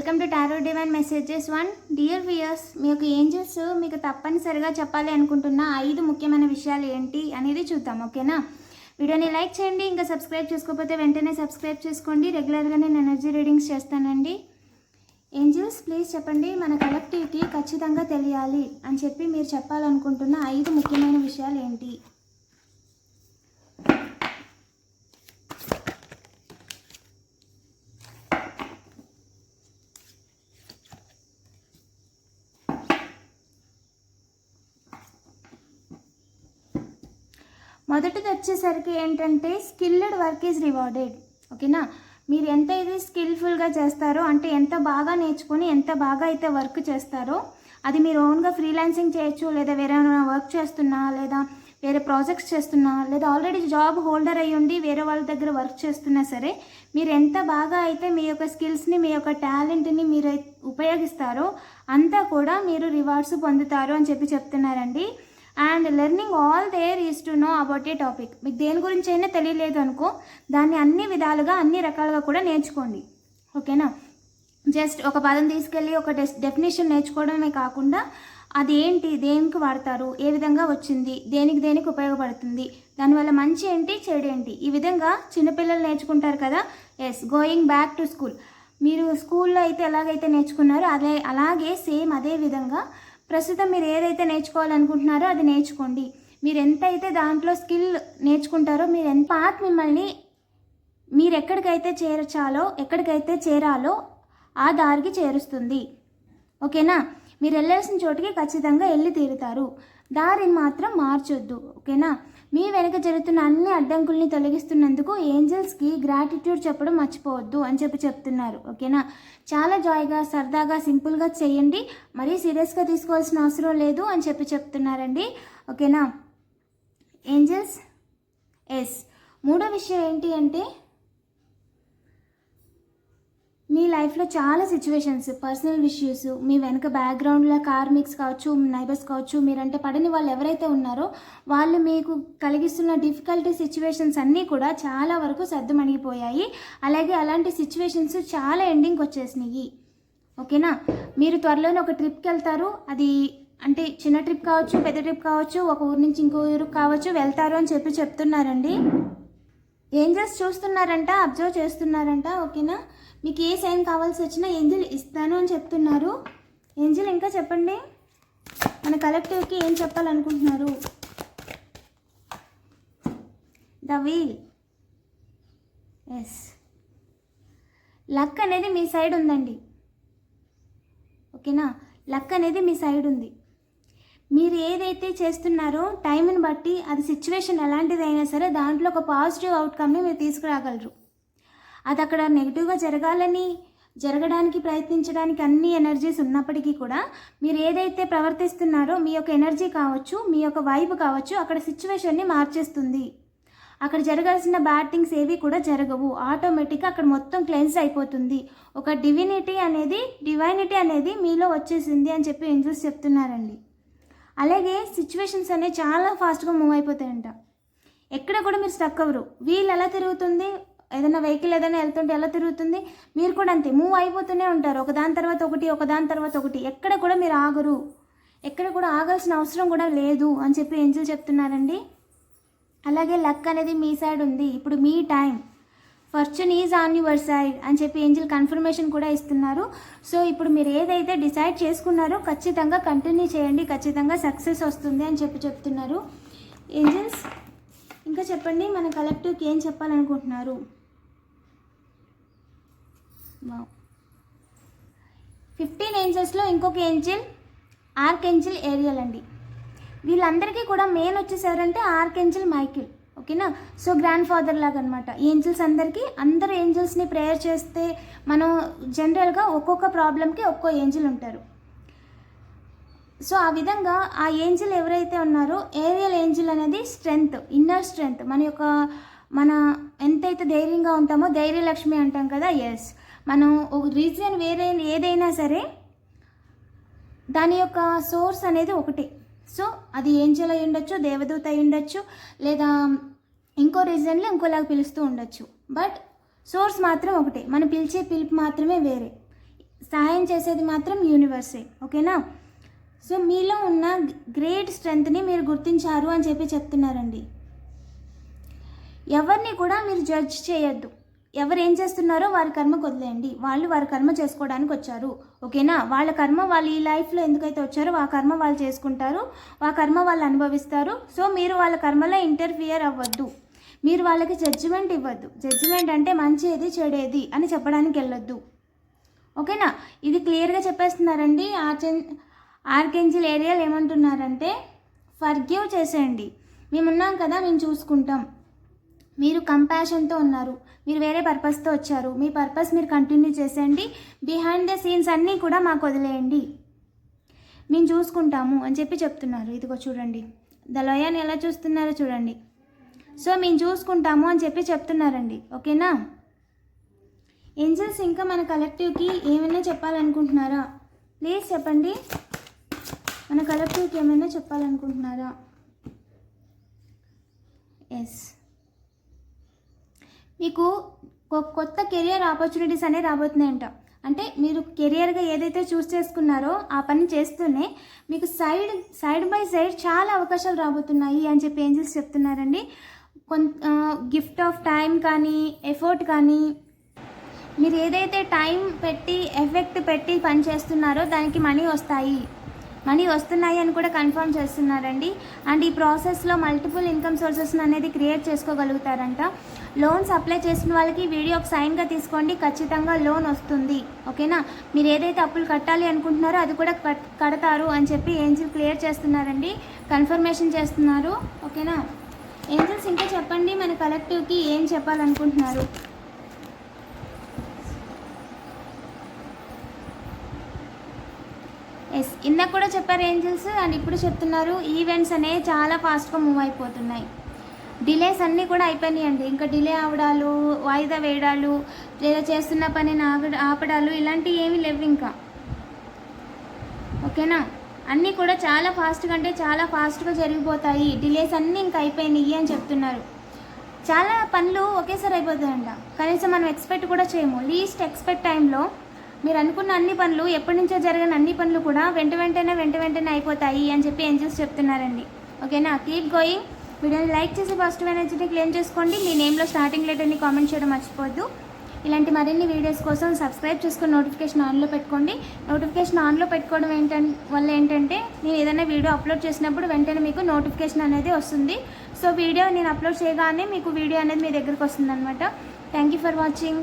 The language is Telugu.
Welcome to tarot divine messages one. Dear viewers మీ యొక్క ఏంజల్స్ మీకు తప్పనిసరిగా చెప్పాలి అనుకుంటున్న ఐదు ముఖ్యమైన విషయాలు ఏంటి అనేది చూద్దాం ఓకేనా? వీడియోని లైక్ చేయండి ఇంకా సబ్స్క్రైబ్ చేసుకోకపోతే వెంటనే సబ్స్క్రైబ్ చేసుకోండి. రెగ్యులర్గా నేను ఎనర్జీ రీడింగ్స్ చేస్తానండి. ఏంజల్స్ ప్లీజ్ చెప్పండి మన కలెక్టివ్కి ఖచ్చితంగా తెలియాలి అని చెప్పి మీరు చెప్పాలనుకుంటున్న ఐదు ముఖ్యమైన విషయాలు ఏంటి? మొదటిది వచ్చేసరికి ఏంటంటే స్కిల్డ్ వర్క్ ఈజ్ రివార్డెడ్ ఓకేనా మీరు ఎంత ఇది స్కిల్ఫుల్గా చేస్తారో అంటే ఎంత బాగా నేర్చుకొని ఎంత బాగా అయితే వర్క్ చేస్తారో అది మీరు ఓన్గా ఫ్రీలాన్సింగ్ చేయొచ్చు లేదా వేరే వర్క్ చేస్తున్నా లేదా వేరే ప్రాజెక్ట్స్ చేస్తున్నా లేదా ఆల్రెడీ జాబ్ హోల్డర్ అయ్యి ఉండి వేరే వాళ్ళ దగ్గర వర్క్ చేస్తున్నా సరే మీరు ఎంత బాగా అయితే మీ యొక్క స్కిల్స్ని మీ యొక్క టాలెంట్ని మీరు ఉపయోగిస్తారో అంతా కూడా మీరు రివార్డ్స్ పొందుతారు అని చెప్పి చెప్తున్నారండి. And learning all there is to know about a topic మీకు దేని గురించి అయినా తెలియలేదు అనుకో దాన్ని అన్ని విధాలుగా అన్ని రకాలుగా కూడా నేర్చుకోండి. ఓకేనా? జస్ట్ ఒక పదం తీసుకెళ్ళి ఒక డెస్ డెఫినేషన్ నేర్చుకోవడమే కాకుండా అది ఏంటి దేనికి వాడతారు ఏ విధంగా వచ్చింది దేనికి దేనికి ఉపయోగపడుతుంది దానివల్ల మంచి ఏంటి చెడు ఏంటి? ఈ విధంగా చిన్నపిల్లలు నేర్చుకుంటారు కదా? Yes going back to school మీరు స్కూల్లో అయితే ఎలాగైతే నేర్చుకున్నారో అదే అలాగే సేమ్ అదే విధంగా ప్రస్తుతం మీరు ఏదైతే నేర్చుకోవాలనుకుంటున్నారో అది నేర్చుకోండి. మీరు ఎంతైతే దాంట్లో స్కిల్ నేర్చుకుంటారో మీరు ఎంత పాత్ మిమ్మల్ని మీరు ఎక్కడికైతే చేర్చాలో ఎక్కడికైతే చేరాలో ఆ దారికి చేరుస్తుంది. ఓకేనా? మీరు వెళ్ళాల్సిన చోటుకి ఖచ్చితంగా వెళ్ళి తీరుతారు. దారిని మాత్రం మార్చొద్దు ఓకేనా? మీ వెనక జరుగుతున్న అన్ని అడ్డంకుల్ని తొలగిస్తున్నందుకు ఏంజల్స్కి గ్రాటిట్యూడ్ చెప్పడం మర్చిపోవద్దు అని చెప్పి చెప్తున్నారు ఓకేనా? చాలా జాయ్గా సరదాగా సింపుల్గా చేయండి. మరీ సీరియస్గా తీసుకోవాల్సిన అవసరం లేదు అని చెప్పి చెప్తున్నారండి ఓకేనా? ఏంజల్స్? ఎస్. మూడో విషయం ఏంటి అంటే మీ లైఫ్లో చాలా సిచ్యువేషన్స్ పర్సనల్ ఇష్యూస్ మీ వెనక బ్యాక్గ్రౌండ్లో కార్మిక్స్ కావచ్చు నైబర్స్ కావచ్చు మీరంటే పడని వాళ్ళు ఎవరైతే ఉన్నారో వాళ్ళు మీకు కలిగిస్తున్న డిఫికల్టీ సిచ్యువేషన్స్ అన్నీ కూడా చాలా వరకు సర్దుమణిగిపోయాయి. అలాగే అలాంటి సిచ్యువేషన్స్ చాలా ఎండింగ్కి వచ్చేసినాయి. ఓకేనా? మీరు త్వరలోనే ఒక ట్రిప్కి వెళ్తారు. అది అంటే చిన్న ట్రిప్ కావచ్చు పెద్ద ట్రిప్ కావచ్చు ఒక ఊరు నుంచి ఇంకో ఊరికి కావచ్చు వెళ్తారు అని చెప్పి చెప్తున్నారండి. ఏంజల్స్ చూస్తున్నారంట అబ్జర్వ్ చేస్తున్నారంట ఓకేనా? మీకు ఏ సైన్ కావాల్సి వచ్చినా ఏంజిల్ ఇస్తాను అని చెప్తున్నారు. ఏంజిల్ ఇంకా చెప్పండి. మన కలెక్టివ్కి ఏం చెప్పాలనుకుంటున్నారు? The wheel. ఎస్. లక్ అనేది మీ సైడ్ ఉందండి. ఓకేనా? లక్ అనేది మీ సైడ్ ఉంది. మీరు ఏదైతే చేస్తున్నారో టైంని బట్టి అది సిచ్యువేషన్ ఎలాంటిదైనా సరే దాంట్లో ఒక పాజిటివ్ అవుట్కమ్ని మీరు తీసుకురాగలరు. అది అక్కడ నెగిటివ్గా జరగాలని జరగడానికి ప్రయత్నించడానికి అన్ని ఎనర్జీస్ ఉన్నప్పటికీ కూడా మీరు ఏదైతే ప్రవర్తిస్తున్నారో మీ యొక్క ఎనర్జీ కావచ్చు మీ యొక్క వైబ్ కావచ్చు అక్కడ సిచ్యువేషన్ని మార్చేస్తుంది. అక్కడ జరగాల్సిన బ్యాడ్ థింగ్స్ ఏవి కూడా జరగవు. ఆటోమేటిక్గా అక్కడ మొత్తం క్లెన్స్ అయిపోతుంది. ఒక డివినిటీ అనేది డివైనిటీ అనేది మీలో వచ్చేసింది అని చెప్పి ఏంజల్స్ చెప్తున్నారండి. అలాగే సిచ్యువేషన్స్ అనేవి చాలా ఫాస్ట్గా మూవ్ అయిపోతాయంట. ఎక్కడ కూడా మీరు స్టక్ అవ్వరు. వీల్ ఎలా తిరుగుతుంది? ఏదైనా వెహికల్ ఏదైనా వెళ్తుంటే ఎలా తిరుగుతుంది? మీరు కూడా అంతే మూవ్ అయిపోతూనే ఉంటారు. ఒకదాని తర్వాత ఒకటి ఒక దాని తర్వాత ఒకటి. ఎక్కడ కూడా మీరు ఆగరు. ఎక్కడ కూడా ఆగాల్సిన అవసరం కూడా లేదు అని చెప్పి ఏంజిల్ చెప్తున్నారండి. అలాగే లక్ అనేది మీ సైడ్ ఉంది. ఇప్పుడు మీ time fortune is on your side అని చెప్పి ఏంజిల్ కన్ఫర్మేషన్ కూడా ఇస్తున్నారు. సో ఇప్పుడు మీరు ఏదైతే డిసైడ్ చేసుకున్నారో ఖచ్చితంగా కంటిన్యూ చేయండి. ఖచ్చితంగా సక్సెస్ వస్తుంది అని చెప్పి చెప్తున్నారు. ఏంజిల్స్ ఇంకా చెప్పండి మన కలెక్టివ్కి ఏం చెప్పాలనుకుంటున్నారు? ఫిఫ్టీన్ ఏంజల్స్లో ఇంకొక ఏంజిల్ ఆర్క్ ఏంజిల్ ఏరియల్ అండి. వీళ్ళందరికీ కూడా మెయిన్ వచ్చేసారంటే ఆర్కెంజిల్ మైకిల్ ఓకేనా సో గ్రాండ్ ఫాదర్ లాగా అనమాట ఏంజల్స్ అందరికీ అందరు ఏంజల్స్ని ప్రేయర్ చేస్తే మనం జనరల్గా ఒక్కొక్క ప్రాబ్లంకి ఒక్కో ఏంజిల్ ఉంటారు. సో ఆ విధంగా ఆ ఏంజిల్ ఎవరైతే ఉన్నారో ఏరియల్ ఏంజిల్ అనేది స్ట్రెంగ్త్ ఇన్నర్ స్ట్రెంగ్త్ మన యొక్క మన ఎంతైతే ధైర్యంగా ఉంటామో ధైర్యలక్ష్మి అంటాం కదా ఎస్ మనం ఒక రీజియన్ వేరే ఏదైనా సరే దాని యొక్క సోర్స్ అనేది ఒకటే. సో అది ఏంజల్ అయి ఉండొచ్చు దేవదూత అయి ఉండొచ్చు లేదా ఇంకో రీజన్లో ఇంకోలాగా పిలుస్తూ ఉండొచ్చు. బట్ సోర్స్ మాత్రం ఒకటే. మనం పిలిచే పిలుపు మాత్రమే వేరే. సహాయం చేసేది మాత్రం యూనివర్సే. ఓకేనా? సో మీలో ఉన్న గ్రేట్ స్ట్రెంగ్త్ని మీరు గుర్తించారు అని చెప్పి చెప్తున్నారండి. ఎవరిని కూడా మీరు జడ్జ్ చేయొద్దు. ఎవరు ఏం చేస్తున్నారో వారి కర్మకు వదిలేయండి వాళ్ళు వారి కర్మ చేసుకోవడానికి వచ్చారు. ఓకేనా? వాళ్ళ కర్మ వాళ్ళు ఈ లైఫ్లో ఎందుకైతే వచ్చారో ఆ కర్మ వాళ్ళు చేసుకుంటారు. ఆ కర్మ వాళ్ళు అనుభవిస్తారు. సో మీరు వాళ్ళ కర్మలో ఇంటర్ఫియర్ అవ్వద్దు. మీరు వాళ్ళకి జడ్జిమెంట్ ఇవ్వద్దు. జడ్జిమెంట్ అంటే మంచిది చెడేది అని చెప్పడానికి వెళ్ళొద్దు. ఓకేనా? ఇది క్లియర్గా చెప్పేస్తున్నారండి. ఆర్చెన్ ఆర్కెంజిల్ ఏరియాలు ఏమంటున్నారంటే ఫర్గివ్ చేసేయండి. మేమున్నాం కదా మేము చూసుకుంటాం. మీరు కంపాషన్తో ఉన్నారు. మీరు వేరే పర్పస్తో వచ్చారు. మీ పర్పస్ మీరు కంటిన్యూ చేసేయండి. బిహైండ్ ద సీన్స్ అన్నీ కూడా మాకు వదిలేయండి. మేము చూసుకుంటాము అని చెప్పి చెప్తున్నారు. ఇదిగో చూడండి. ద లయాన్ని ఎలా చూస్తున్నారో చూడండి. సో మేము చూసుకుంటాము అని చెప్పి చెప్తున్నారండి. ఓకేనా? ఏంజల్స్ ఇంకా మన కలెక్టివ్కి ఏమైనా చెప్పాలనుకుంటున్నారా? ప్లీజ్ చెప్పండి. మన కలెక్టివ్కి ఏమైనా చెప్పాలనుకుంటున్నారా? ఎస్ మీకు కొత్త కెరియర్ ఆపర్చునిటీస్ అనేవి రాబోతున్నాయంట. అంటే మీరు కెరియర్గా ఏదైతే చూస్ చేసుకున్నారో ఆ పని చేస్తూనే మీకు సైడ్ సైడ్ బై సైడ్ చాలా అవకాశాలు రాబోతున్నాయి అని చెప్పి ఏంజల్స్ చెప్తున్నారండి. కొంత గిఫ్ట్ ఆఫ్ టైం కానీ ఎఫర్ట్ కానీ మీరు ఏదైతే టైం పెట్టి ఎఫెక్ట్ పెట్టి పని చేస్తున్నారో దానికి మనీ వస్తాయి. మనీ వస్తున్నాయి అని కూడా కన్ఫర్మ్ చేస్తున్నారండి. అండ్ ఈ ప్రాసెస్లో మల్టిపుల్ ఇన్కమ్ సోర్సెస్ అనేది క్రియేట్ చేసుకోగలుగుతారంట. లోన్స్ అప్లై చేసిన వాళ్ళకి వీడియో ఒక సైన్గా తీసుకోండి ఖచ్చితంగా లోన్ వస్తుంది. ఓకేనా? మీరు ఏదైతే అప్పులు కట్టాలి అనుకుంటున్నారో అది కూడా కట్- కడతారు అని చెప్పి ఏంజిల్ క్లియర్ చేస్తున్నారండి. కన్ఫర్మేషన్ చేస్తున్నారు. ఓకేనా? ఏంజిల్స్ ఇంకా చెప్పండి మన కలెక్టివ్కి ఏం చెప్పాలనుకుంటున్నారు? ఎస్ ఇందాక కూడా చెప్పారు ఏంజల్స్ అండ్ ఇప్పుడు చెప్తున్నారు ఈవెంట్స్ అనేవి చాలా ఫాస్ట్గా మూవ్ అయిపోతున్నాయి. డిలేస్ అన్నీ కూడా అయిపోయినాయండి. ఇంకా డిలే అవడాలు వాయిదా వేయడాలు లేదా చేస్తున్న పనిని ఆగ ఆపడాలు ఇలాంటివి ఏమీ లేవు ఇంకా. ఓకేనా? అన్నీ కూడా చాలా ఫాస్ట్గా అంటే చాలా ఫాస్ట్గా జరిగిపోతాయి. డిలేస్ అన్నీ ఇంకా అయిపోయినాయి అని చెప్తున్నారు. చాలా పనులు ఒకేసారి అయిపోతాయంట. కనీసం మనం ఎక్స్పెక్ట్ కూడా చేయము. లీస్ట్ ఎక్స్పెక్ట్ టైంలో మీరు అనుకున్న అన్ని పనులు ఎప్పటి నుంచో జరిగిన అన్ని పనులు కూడా వెంట వెంటనే వెంట వెంటనే అయిపోతాయి అని చెప్పి ఏంజల్స్ చెప్తున్నారండి. ఓకేనా? కీప్ గోయింగ్ వీడియోని లైక్ చేసి పాజిటివ్ ఎనర్జీని క్లెయిమ్ చేసుకోండి. మీ నేమ్లో స్టార్టింగ్ లెటర్ని కామెంట్ చేయడం మర్చిపోవద్దు. ఇలాంటి మరిన్ని వీడియోస్ కోసం సబ్స్క్రైబ్ చేసుకుని నోటిఫికేషన్ ఆన్లో పెట్టుకోండి. నోటిఫికేషన్ ఆన్లో పెట్టుకోవడం ఏంటంటే వల్ల ఏంటంటే నేను ఏదైనా వీడియో అప్లోడ్ చేసినప్పుడు వెంటనే మీకు నోటిఫికేషన్ అనేది వస్తుంది. సో వీడియో నేను అప్లోడ్ చేయగానే మీకు వీడియో అనేది మీ దగ్గరకు వస్తుంది అనమాట థ్యాంక్ యూ ఫర్ వాచింగ్